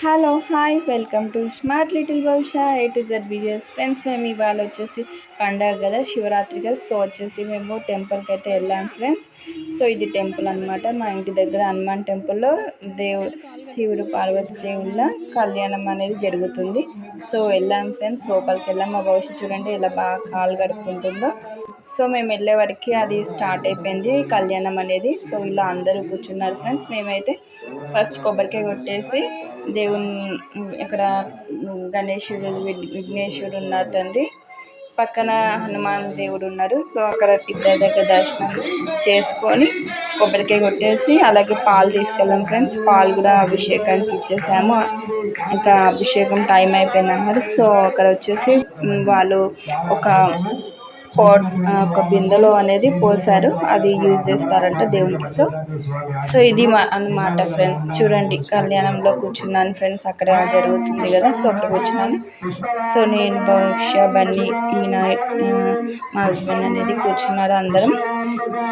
Hello hi welcome to smart little Bhavishya. A to Z videos friends మేము ఇవాళ వచ్చేసి పండగ కదా శివరాత్రి కదా. సో వచ్చేసి మేము టెంపుల్కి అయితే వెళ్ళాం ఫ్రెండ్స్ సో ఇది టెంపుల్ అనమాట మా ఇంటి దగ్గర హనుమాన్ టెంపుల్లో దేవుడు శివుడు పార్వతి దేవుళ్ళ కళ్యాణం అనేది జరుగుతుంది. సో వెళ్ళాం ఫ్రెండ్స్ లోపలికి వెళ్ళాం. మా భవిష్య చూడండి ఇలా బాగా కాలు గడుపుకుంటుందో. సో మేము వెళ్ళే వరకు అది స్టార్ట్ అయిపోయింది కళ్యాణం అనేది. సో ఇలా అందరూ కూర్చున్నారు ఫ్రెండ్స్ మేమైతే ఫస్ట్ కొబ్బరికాయ కొట్టేసి దేవుని ఇక్కడ గణేశుడు విఘ్నేశ్వరుడు ఉన్నారు తండ్రి. పక్కన హనుమాన్ దేవుడు ఉన్నారు సో అక్కడ ఇద్దరి దగ్గర దర్శనం చేసుకొని కొబ్బరికాయ కొట్టేసి అలాగే పాలు తీసుకెళ్ళాం ఫ్రెండ్స్. పాలు కూడా అభిషేకానికి ఇచ్చేసాము. ఇంకా అభిషేకం టైం అయిపోయింది అన్నారు. సో అక్కడ వచ్చేసి వాళ్ళు ఒక పాట్ ఒక బిందెలో అనేది పోసారు అది యూజ్ చేస్తారంట దేవునికి. సో సో ఇది అనమాట ఫ్రెండ్స్. చూడండి కళ్యాణంలో కూర్చున్నాను ఫ్రెండ్స్. అక్కడ జరుగుతుంది కదా. సో అక్కడ కూర్చున్నాను. సో నేను భవిష్య బన్నీ ఈయన మా హస్బెండ్ అనేది కూర్చున్నారు అందరం.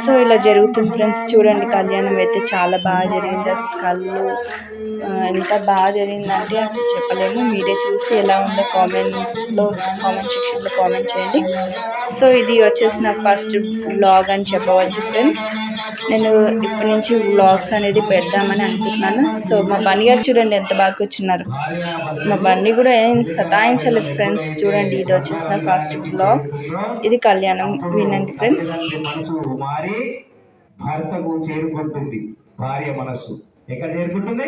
సో ఇలా జరుగుతుంది ఫ్రెండ్స్. చూడండి కళ్యాణం అయితే చాలా బాగా జరిగింది. అసలు కళ్ళు ఎంత బాగా జరిగిందంటే అసలు చెప్పలేము. మీరే చూసి ఎలా ఉందో కామెంట్లో కామెంట్ సెక్షన్లో కామెంట్ చేయండి. సో ఇది వచ్చేసి నా ఫస్ట్ బ్లాగ్ అని చెప్పవచ్చు ఫ్రెండ్స్. నేను ఇప్పటి నుంచి వ్లాగ్స్ అనేది పెడదామని అనుకుంటున్నాను. సో మా బన్నీ గారు చూడండి ఎంత బాగా కూర్చున్నారు. మా బండి కూడా ఏం సతాయించలేదు ఫ్రెండ్స్. చూడండి ఇది వచ్చేసి నా ఫస్ట్ బ్లాగ్ ఇది కళ్యాణం వినండి ఫ్రెండ్స్. భర్తకు చేరుకుంటుంది. భార్య మనస్సు. ఎక్కడ చేరుకుంటుంది?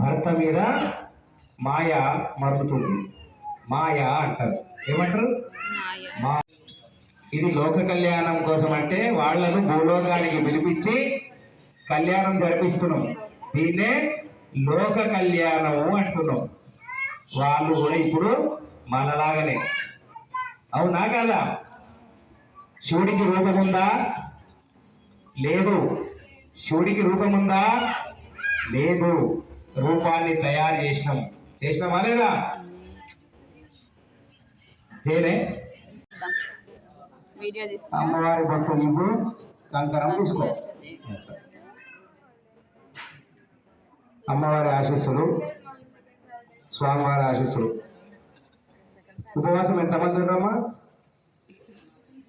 భర్త మీద మాయ మరుగుతుంది మాయ అంటారు. ఏమంటారు? మా ఇది లోక కళ్యాణం కోసం అంటే వాళ్ళను భూలోకానికి పిలిపించి కళ్యాణం జరిపిస్తున్నాం. దీన్నే లోక కళ్యాణము అంటున్నాం. వాళ్ళు కూడా ఇప్పుడు మనలాగనే. అవునా కదా? శివుడికి రూపముందా లేదు. శివుడికి రూపముందా లేదు. రూపాన్ని తయారు చేసినాం. చేసినామా లేదా? చేయలే. అమ్మవారి భక్తులు ఇప్పుడు కంకరం తీసుకో. అమ్మవారి ఆశీస్సులు స్వామివారి ఆశీస్సులు. ఉపవాసం ఎంతమంది ఉన్నామా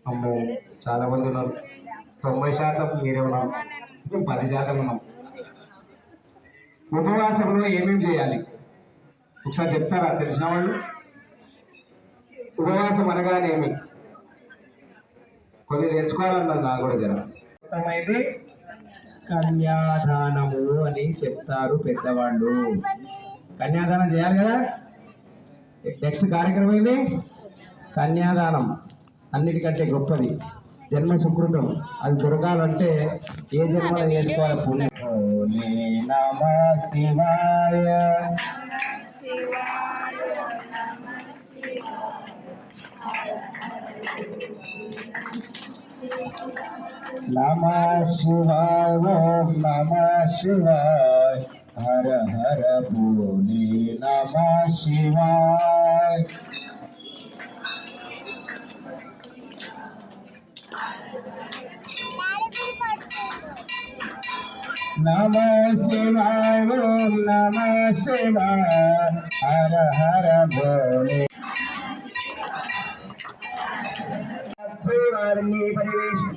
అమ్మో చాలా మంది ఉన్నారు. తొంభై శాతం మీరే ఉన్నారు. మేము పది శాతం ఉన్నాం. ఉపవాసంలో ఏమేమి చేయాలి? ఒకసారి చెప్తారా? తెలిసిన వాళ్ళు? ఉపవాసం అనగానేమి కొన్ని తెచ్చుకోవాలన్నది నాకు కూడా జర. అయితే కన్యాదానము అని చెప్తారు పెద్దవాళ్ళు. కన్యాదానం చేయాలి కదా? నెక్స్ట్ కార్యక్రమం ఏంటి కన్యాదానం. అన్నిటికంటే గొప్పది. జన్మ సుకృతం. అది దొరకాలంటే ఏ జన్మలో చేసుకోవాలి? పుణ్యం. నమ శివాయ నమ శివాయ ఓం నమ శివాయ హర హర భోలే నమ శివాయ నమ శివాయ ఓం నమ శివాయ హర హర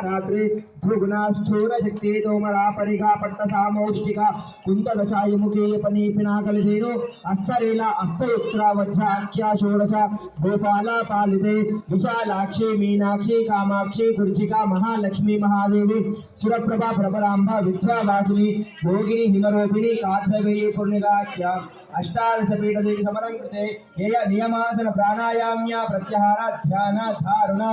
रात्रि दुर्गुणा स्थूल तोमरा परिघा मौष्टिका कुंददशाय मुखे पनीपिना कलधेनु अस्तरेला अस्तयुक्त्रा वज्राख्या षोडश मीनाक्षी कामाक्षी कुर्चिका महालक्ष्मी महादेवी सुरप्रभा प्रभरांबा विद्यावासिनी भोगिनी हिमरोपिणी काधवेयी पूर्णिकाख्या अष्टादश पीठदेवी समरं कृते येय नियमासन प्राणायाम्या प्रत्याहारा ध्यान धारणा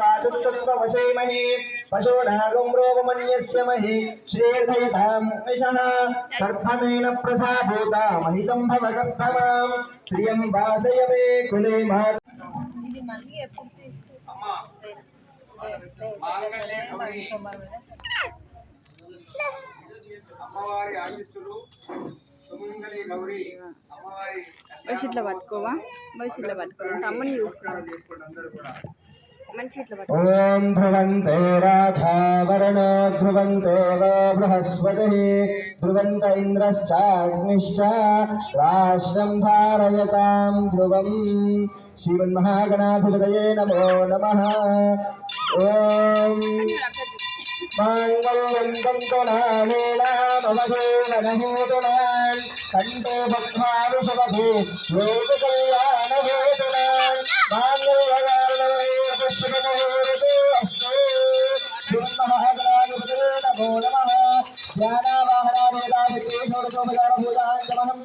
स्थिदान्युन्यप्राकारमार्गमादुत्तत्ववशेमहे पशूनागं रोगमन्यस्य महि श्रीर्धयतां निशः सर्पमेन प्रसाभूता महिसम्भवगर्भमां श्रियं वासय मे कुले मा అమ్మవారి ఆశీస్సులు సుమంగళి గౌరి అమ్మవారి బస్ ఇట్లా పట్టుకోవా బస్ ఇట్లా పట్టుకోవా తమ్మని చూసుకోవాలి చేసుకోండి అందరూ కూడా ఓం ధ్రువంతో రాధావరణో ధ్రువంతో బృహస్పతి. ధ్రువంత ఇంద్రశ్చాగ్నిశ్చ రాష్ట్రం ధారయతాం ధ్రువం. శ్రీమన్మహాగణాధిపతయే నమో నమ. ఓం మాంగళ్యం కంటోనామేణామవధూనహేతునాన్ కంటో భక్వానుషవధే లోకకల్యాణహేతునా గమనం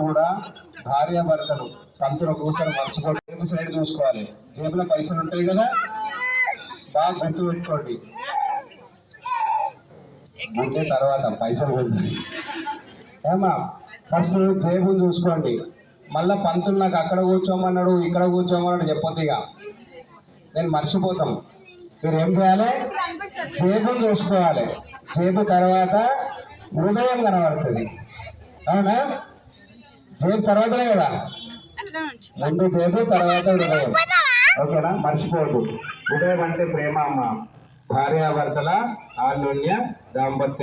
కూడా భార్య భర్తలు కంతుల కూసలు మర్చిపోయి సైడ్ చూసుకోవాలి జేబులో పైసలు ఉంటాయి కదా బాగా గుర్తు పెట్టుకోండి అంటే తర్వాత పైసలు ఏమా ఫస్ట్ జేబులు చూసుకోండి మళ్ళా పంతులు నాకు అక్కడ కూర్చోమన్నాడు ఇక్కడ కూర్చోమన్నాడు చెప్పొద్దు ఇక. నేను మర్చిపోతాం. మీరు ఏం చేయాలి? జేబుని చూసుకోవాలి. జేబు తర్వాత హృదయం కనబడుతుంది. అవునా? జేబు తర్వాతనే కదా? ముందు జేబు తర్వాత హృదయం. ఓకేనా? మర్చిపోవద్దు హృదయం అంటే ప్రేమ అమ్మ. భార్యాభర్తల ఆన్యోన్య దాంపత్య